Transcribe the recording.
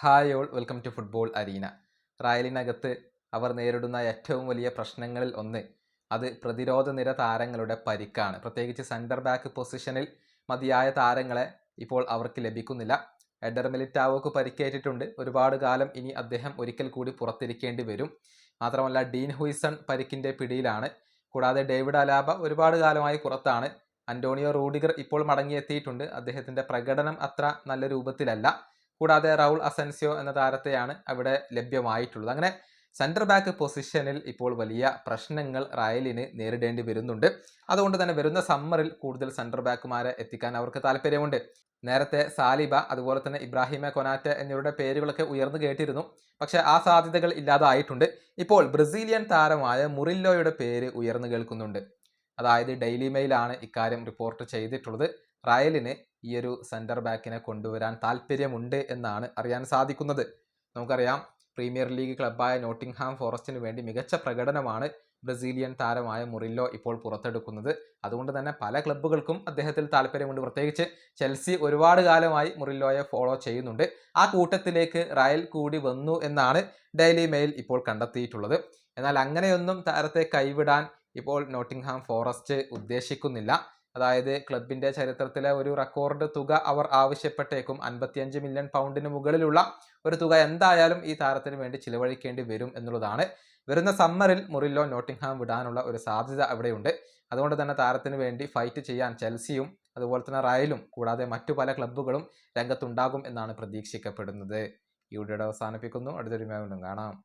Hi all welcome to football arena. റായലിനകത്ത് അവർ നേരിടുന്ന ഏറ്റവും വലിയ പ്രശ്നങ്ങളിൽ ഒന്ന് അത് പ്രതിരോധ നിര താരങ്ങളുടെ പരിക്കാണ്. പ്രത്യേകിച്ച് സെന്റർ ബാക്ക് പൊസിഷനിൽ മതിയായ താരങ്ങളെ ഇപ്പോൾ അവർക്ക് ലഭിക്കുന്നില്ല. എഡർ മിലിറ്റാവോക്ക് പരിക്കേറ്റിട്ടുണ്ട്. ഒരുപാട് കാലം ഇനി അദ്ദേഹം ഒരിക്കൽ കൂടി പുറത്തിരിക്കേണ്ടി വരും. മാത്രമല്ല ഡീൻ ഹുയിസൺ പരിക്കിന്റെ പിടിയിലാണ്. കൂടാതെ ഡേവിഡ് അലാബ ഒരുപാട് കാലമായി പുറത്താണ്. അന്റോണിയോ റൂഡിഗർ ഇപ്പോൾ മടങ്ങിയെത്തിയിട്ടുണ്ട്. അദ്ദേഹത്തിന്റെ പ്രകടനം അത്ര നല്ല രൂപത്തിലല്ല. കൂടാതെ റൗൾ അസെൻസിയോ എന്ന താരത്തെയാണ് അവിടെ ലഭ്യമായിട്ടുള്ളത്. അങ്ങനെ സെന്റർ ബാക്ക് പൊസിഷനിൽ ഇപ്പോൾ വലിയ പ്രശ്നങ്ങൾ റയലിന് നേരിടേണ്ടി വരുന്നുണ്ട്. അതുകൊണ്ട് തന്നെ വരുന്ന സമ്മറിൽ കൂടുതൽ സെന്റർ ബാക്കുമാരെ എത്തിക്കാൻ അവർക്ക് താല്പര്യമുണ്ട്. നേരത്തെ സാലിബ അതുപോലെ തന്നെ ഇബ്രാഹിമ കൊനാറ്റ എന്നിവരുടെ പേരുകളൊക്കെ ഉയർന്നു കേട്ടിരുന്നു. പക്ഷേ ആ സാധ്യതകൾ ഇല്ലാതായിട്ടുണ്ട്. ഇപ്പോൾ ബ്രസീലിയൻ താരമായ മുറില്ലോയുടെ പേര് ഉയർന്നു കേൾക്കുന്നുണ്ട്. അതായത് ഡെയിലി മെയിലാണ് ഇക്കാര്യം റിപ്പോർട്ട് ചെയ്തിട്ടുള്ളത്. റയലിന് ഈ ഒരു സെന്റർ ബാക്കിനെ കൊണ്ടുവരാൻ താല്പര്യമുണ്ട് എന്നാണ് അറിയാൻ സാധിക്കുന്നത്. നമുക്കറിയാം പ്രീമിയർ ലീഗ് ക്ലബ്ബായ നോട്ടിംഗ്ഹാം ഫോറസ്റ്റിന് വേണ്ടി മികച്ച പ്രകടനമാണ് ബ്രസീലിയൻ താരമായ മുറില്ലോ ഇപ്പോൾ പുറത്തെടുക്കുന്നത്. അതുകൊണ്ട് തന്നെ പല ക്ലബ്ബുകൾക്കും അദ്ദേഹത്തിൽ താല്പര്യമുണ്ട്. പ്രത്യേകിച്ച് ചെൽസി ഒരുപാട് കാലമായി മുറില്ലോയെ ഫോളോ ചെയ്യുന്നുണ്ട്. ആ കൂട്ടത്തിലേക്ക് റയൽ കൂടി വന്നു എന്നാണ് ഡെയിലി മെയിൽ ഇപ്പോൾ കണ്ടെത്തിയിട്ടുള്ളത്. എന്നാൽ അങ്ങനെയൊന്നും താരത്തെ കൈവിടാൻ ഇപ്പോൾ നോട്ടിംഗ്ഹാം ഫോറസ്റ്റ് ഉദ്ദേശിക്കുന്നില്ല. അതായത് ക്ലബിന്റെ ചരിത്രത്തിലെ ഒരു റെക്കോർഡ് തുക അവർ ആവശ്യപ്പെട്ടേക്കും. അൻപത്തിയഞ്ച് മില്യൺ പൗണ്ടിന് മുകളിലുള്ള ഒരു തുക എന്തായാലും ഈ താരത്തിന് വേണ്ടി ചിലവഴിക്കേണ്ടി വരും എന്നുള്ളതാണ്. വരുന്ന സമ്മറിൽ മുറില്ലോ നോട്ടിംഗ്ഹാം വിടാനുള്ള ഒരു സാധ്യത അവിടെയുണ്ട്. അതുകൊണ്ട് തന്നെ താരത്തിന് വേണ്ടി ഫൈറ്റ് ചെയ്യാൻ ചെൽസിയും അതുപോലെ തന്നെ റയലും കൂടാതെ മറ്റു പല ക്ലബ്ബുകളും രംഗത്തുണ്ടാകും എന്നാണ് പ്രതീക്ഷിക്കപ്പെടുന്നത്. ഈ വീഡിയോയുടെ അവസാനിപ്പിക്കുന്നു. അടുത്തൊരു കാണാം.